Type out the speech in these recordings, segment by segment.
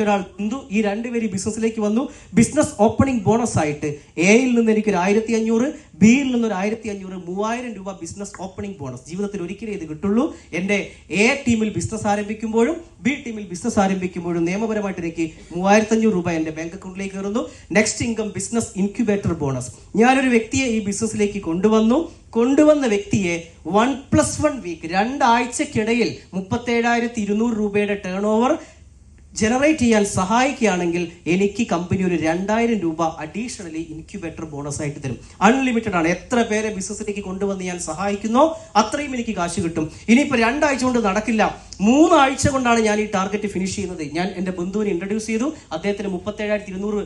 മറ്റൊരാൾ ഹിന്ദു ഈ രണ്ടുപേര് ബിസിനസ്സിലേക്ക് വന്നു. ബിസിനസ് ഓപ്പണിംഗ് ബോണസ് ആയിട്ട് എയിൽ നിന്ന് എനിക്ക് ഒരു ആയിരത്തി അഞ്ഞൂറ് ബിയിൽ നിന്ന് ഒരു ആയിരത്തി അഞ്ഞൂറ് മൂവായിരം രൂപ ബിസിനസ് ഓപ്പണിംഗ് ബോണസ് ജീവിതത്തിൽ ഒരിക്കലേ ഇത് കിട്ടുള്ളൂ. എന്റെ എ ടീമിൽ ബിസിനസ് ആരംഭിക്കുമ്പോഴും ബി ടീമിൽ ബിസിനസ് ആരംഭിക്കുമ്പോഴും നിയമപരമായിട്ട് എനിക്ക് മൂവായിരത്തി അഞ്ഞൂറ് രൂപ എന്റെ ബാങ്ക് അക്കൗണ്ടിലേക്ക് കയറുന്നു. Next income business incubator bonus ഞാനൊരു വ്യക്തിയെ ഈ ബിസിനസ്സിലേക്ക് കൊണ്ടുവന്നു. കൊണ്ടുവന്ന വ്യക്തിയെ വൺ പ്ലസ് വൺ വീക്ക് രണ്ടാഴ്ചക്കിടയിൽ മുപ്പത്തേഴായിരത്തി ഇരുന്നൂറ് രൂപയുടെ ടേൺ ഓവർ ജനറേറ്റ് ചെയ്യാൻ സഹായിക്കുകയാണെങ്കിൽ എനിക്ക് കമ്പനി ഒരു രണ്ടായിരം രൂപ അഡീഷണലി ഇൻക്യുബേറ്റർ ബോണസ് ആയിട്ട് തരും. അൺലിമിറ്റഡ് ആണ്. എത്ര പേരെ ബിസിനസ്സിലേക്ക് കൊണ്ടുവന്ന് ഞാൻ സഹായിക്കുന്നോ അത്രയും എനിക്ക് കാശ് കിട്ടും. ഇനിയിപ്പോൾ രണ്ടാഴ്ച കൊണ്ട് നടക്കില്ല. മൂന്നാഴ്ച കൊണ്ടാണ് ഞാൻ ഈ ടാർഗറ്റ് ഫിനിഷ് ചെയ്യുന്നത്. ഞാൻ എന്റെ ബന്ധുവിനെ ഇൻട്രൊഡ്യൂസ് ചെയ്തു. അദ്ദേഹത്തിന് മുപ്പത്തേഴായിരത്തി ഇരുന്നൂറ്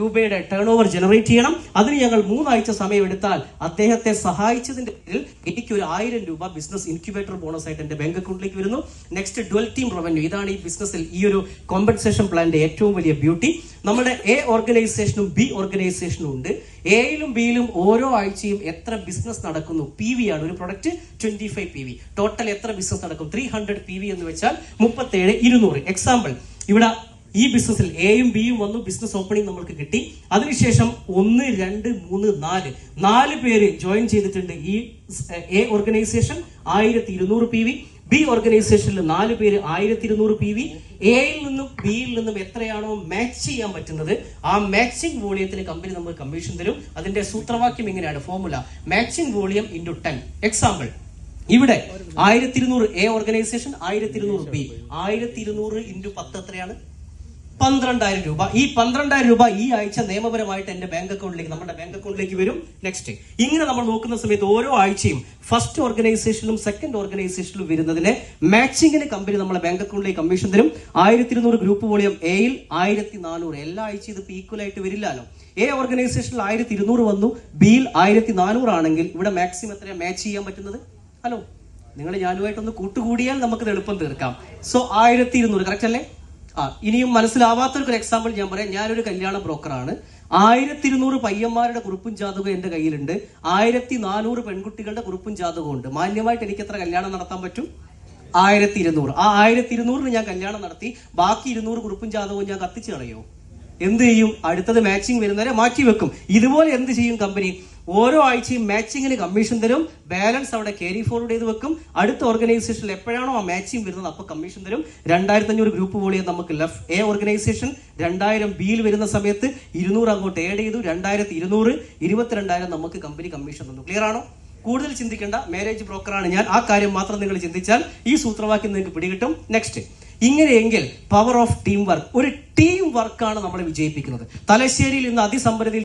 രൂപയുടെ ടേൺ ഓവർ ജനറേറ്റ് ചെയ്യണം. അതിന് ഞങ്ങൾ മൂന്നാഴ്ച സമയമെടുത്താൽ അദ്ദേഹത്തെ സഹായിച്ചതിന്റെ പേരിൽ എനിക്ക് ഒരു ആയിരം രൂപ ബിസിനസ് ഇൻക്യുബേറ്റർ ബോണസ് ആയിട്ട് എന്റെ ബാങ്ക് അക്കൗണ്ടിലേക്ക് വരുന്നു. നെക്സ്റ്റ് ഡുവൽ ടീം റവന്യൂ ഇതാണ് ഈ ബിസിനസ്സിൽ ഈ ഒരു കോമ്പൻസേഷൻ പ്ലാന്റെ ഏറ്റവും വലിയ ബ്യൂട്ടി നമ്മുടെ എ ഓർഗനൈസേഷനും ബി ഓർഗനൈസേഷനും ഉണ്ട്. എയിലും ബിയിലും ഓരോ ആഴ്ചയും എത്ര ബിസിനസ് നടക്കുന്നു? പി വി ആണ് ഒരു product twenty five P V total എത്ര ബിസിനസ് നടക്കും? ത്രീ ഹൺഡ്രഡ് പി വി എന്ന് വെച്ചാൽ മുപ്പത്തേഴ് ഇരുന്നൂറ്. എക്സാമ്പിൾ ഇവിടെ ഈ ബിസിനസ്സിൽ എയും ബിയും വന്നു ബിസിനസ് ഓപ്പണിംഗ് നമ്മൾക്ക് കിട്ടി. അതിനുശേഷം ഒന്ന് രണ്ട് മൂന്ന് നാല്. നാല് പേര് ജോയിൻ ചെയ്തിട്ടുണ്ട് ഈ എ ഓർഗനൈസേഷൻ ആയിരത്തി ഇരുന്നൂറ് പി വി ബി ഓർഗനൈസേഷനിൽ നാല് പേര് ആയിരത്തി ഇരുന്നൂറ് പി വി എയിൽ നിന്നും ബിയിൽ നിന്നും എത്രയാണോ മാച്ച് ചെയ്യാൻ പറ്റുന്നത് ആ മാച്ചിങ് വോളിയത്തിന് കമ്പനി നമ്മൾ കമ്മീഷൻ തരും. അതിന്റെ സൂത്രവാക്യം ഇങ്ങനെയാണ് formula matching volume into ten example ഇവിടെ ആയിരത്തി ഇരുന്നൂറ് എ ഓർഗനൈസേഷൻ ആയിരത്തി ഇരുന്നൂറ് ബി ആയിരത്തി ഇരുന്നൂറ് ഇന്റു പത്ത് എത്രയാണ്? പന്ത്രണ്ടായിരം രൂപ. ഈ പന്ത്രണ്ടായിരം രൂപ ഈ ആഴ്ച നിയമപരമായിട്ട് എന്റെ ബാങ്ക് അക്കൗണ്ടിലേക്ക് നമ്മുടെ ബാങ്ക് അക്കൗണ്ടിലേക്ക് വരും. നെക്സ്റ്റ് ഇങ്ങനെ നമ്മൾ നോക്കുന്ന സമയത്ത് ഓരോ ആഴ്ചയും ഫസ്റ്റ് ഓർഗനൈസേഷനിലും സെക്കൻഡ് ഓർഗനൈസേഷനിലും വരുന്നതിന് മാച്ചിങ്ങിന് കമ്പനി നമ്മളെ ബാങ്ക് അക്കൗണ്ടിലേക്ക് കമ്മീഷൻ തരും. ആയിരത്തി ഇരുന്നൂറ് ഗ്രൂപ്പ് വോളിയം എയിൽ ആയിരത്തി നാനൂറ് എല്ലാ ആഴ്ചയും ഇത് ഈക്വൽ ആയിട്ട് വരില്ലല്ലോ. എ ഓർഗനൈസേഷനിൽ ആയിരത്തി ഇരുന്നൂറ് വന്നു. ബിയിൽ ആയിരത്തി നാനൂറ് ആണെങ്കിൽ ഇവിടെ മാക്സിമം എത്രയാണ് മാച്ച് ചെയ്യാൻ പറ്റുന്നത്? ഹലോ നിങ്ങൾ ഞാനുമായിട്ടൊന്ന് കൂട്ടുകൂടിയാൽ നമുക്ക് എളുപ്പം തീർക്കാം. സോ ആയിരത്തി ഇരുന്നൂറ് കറക്റ്റ് അല്ലേ? ആ ഇനിയും മനസ്സിലാവാത്തൊരു എക്സാമ്പിൾ ഞാൻ പറയാം. ഞാനൊരു കല്യാണ ബ്രോക്കറാണ് ആയിരത്തി ഇരുന്നൂറ് പയ്യന്മാരുടെ കുറിപ്പും ജാതകവും എന്റെ കയ്യിലുണ്ട്. ആയിരത്തി നാനൂറ് പെൺകുട്ടികളുടെ കുറിപ്പും ജാതകവും ഉണ്ട്. മാന്യമായിട്ട് എനിക്ക് എത്ര കല്യാണം നടത്താൻ പറ്റും? ആയിരത്തി ഇരുന്നൂറ് ആ ആയിരത്തി ഇരുന്നൂറിന് ഞാൻ കല്യാണം നടത്തി. ബാക്കി ഇരുന്നൂറ് കുറിപ്പും ജാതകവും ഞാൻ കത്തിച്ചു കളയോ എന്ത് ചെയ്യും? അടുത്തത് മാച്ചിങ് വരുന്നവരെ മാറ്റി വെക്കും. ഇതുപോലെ എന്ത് ചെയ്യും കമ്പനി ഓരോ ആഴ്ചയും മാച്ചിങ്ങിന് കമ്മീഷൻ തരും. ബാലൻസ് അവിടെ ക്യാരി ഫോർവേഡ് ചെയ്ത് വെക്കും. അടുത്ത ഓർഗനൈസേഷനിൽ എപ്പോഴാണോ ആ മാച്ചിങ് വരുന്നത് അപ്പോൾ കമ്മീഷൻ തരും. രണ്ടായിരത്തി അഞ്ഞൂറ് ഗ്രൂപ്പ് വോളിയം നമുക്ക് ലെഫ്റ്റ് എ ഓർഗനൈസേഷൻ രണ്ടായിരം ബിയിൽ വരുന്ന സമയത്ത് ഇരുന്നൂറ് അങ്ങോട്ട് ഏഡ് ചെയ്തു. രണ്ടായിരത്തി ഇരുന്നൂറ് ഇരുപത്തിരണ്ടായിരം നമുക്ക് കമ്പനി കമ്മീഷൻ തന്നു. ക്ലിയർ ആണോ? കൂടുതൽ ചിന്തിക്കേണ്ട. മാരേജ് ബ്രോക്കറാണ് ഞാൻ ആ കാര്യം മാത്രം നിങ്ങൾ ചിന്തിച്ചാൽ ഈ സൂത്രവാക്യം നിങ്ങൾക്ക് പിടികിട്ടും. നെക്സ്റ്റ് ഇങ്ങനെയെങ്കിൽ പവർ ഓഫ് ടീം വർക്ക് ഒരു ടീം വർക്കാണ് നമ്മളെ വിജയിപ്പിക്കുന്നത്. തലശ്ശേരിയിൽ ഇന്ന് അതിസമ്പന്നതയിൽ